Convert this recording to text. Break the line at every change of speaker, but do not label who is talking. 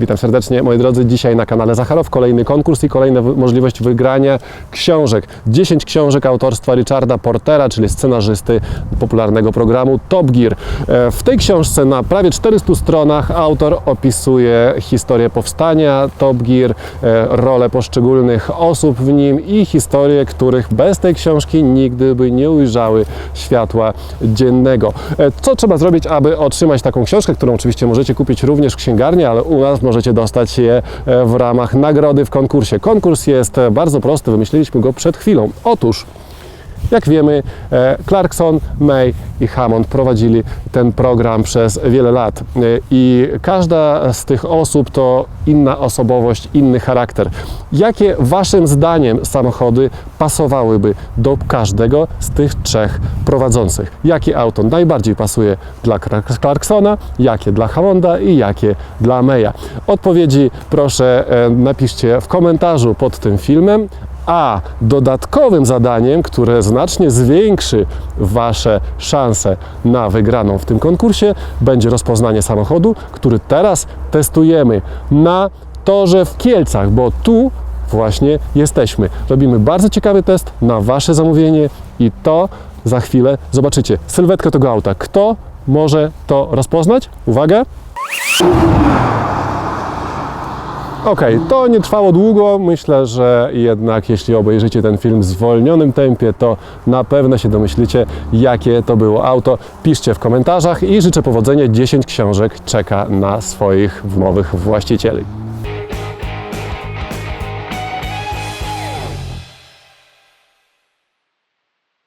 Witam serdecznie, moi drodzy. Dzisiaj na kanale Zacharow kolejny konkurs i kolejna możliwość wygrania książek. 10 książek autorstwa Richarda Portera, czyli scenarzysty popularnego programu Top Gear. E, W tej książce na prawie 400 stronach autor opisuje historię powstania Top Gear, e, rolę poszczególnych osób w nim i historie, których bez tej książki nigdy by nie ujrzały światła dziennego. E, Co trzeba zrobić, aby otrzymać taką książkę, którą oczywiście możecie kupić również w księgarni, ale u nas możecie dostać je e, w ramach nagrody w konkursie. Konkurs jest bardzo prosty, wymyśliliśmy go przed chwilą. Otóż jak wiemy, e, Clarkson, May i Hammond prowadzili ten program przez wiele lat E, i każda z tych osób to inna osobowość, inny charakter. Jakie Waszym zdaniem samochody pasowałyby do każdego z tych trzech prowadzących? Jakie auto najbardziej pasuje dla Clark- Clarksona, jakie dla Hammonda i jakie dla Maya? Odpowiedzi proszę e, napiszcie w komentarzu pod tym filmem, a dodatkowym zadaniem, które znacznie zwiększy Wasze szanse na wygraną w tym konkursie, będzie rozpoznanie samochodu, który teraz testujemy na torze w Kielcach, bo tu właśnie jesteśmy. Robimy bardzo ciekawy test na Wasze zamówienie i to za chwilę zobaczycie. Sylwetkę tego auta. Kto może to rozpoznać? Uwaga! Okej, to nie trwało długo. Myślę, że jednak jeśli obejrzycie ten film w zwolnionym tempie, to na pewno się domyślicie, jakie to było auto. Piszcie w komentarzach i życzę powodzenia. 10 książek czeka na swoich nowych właścicieli.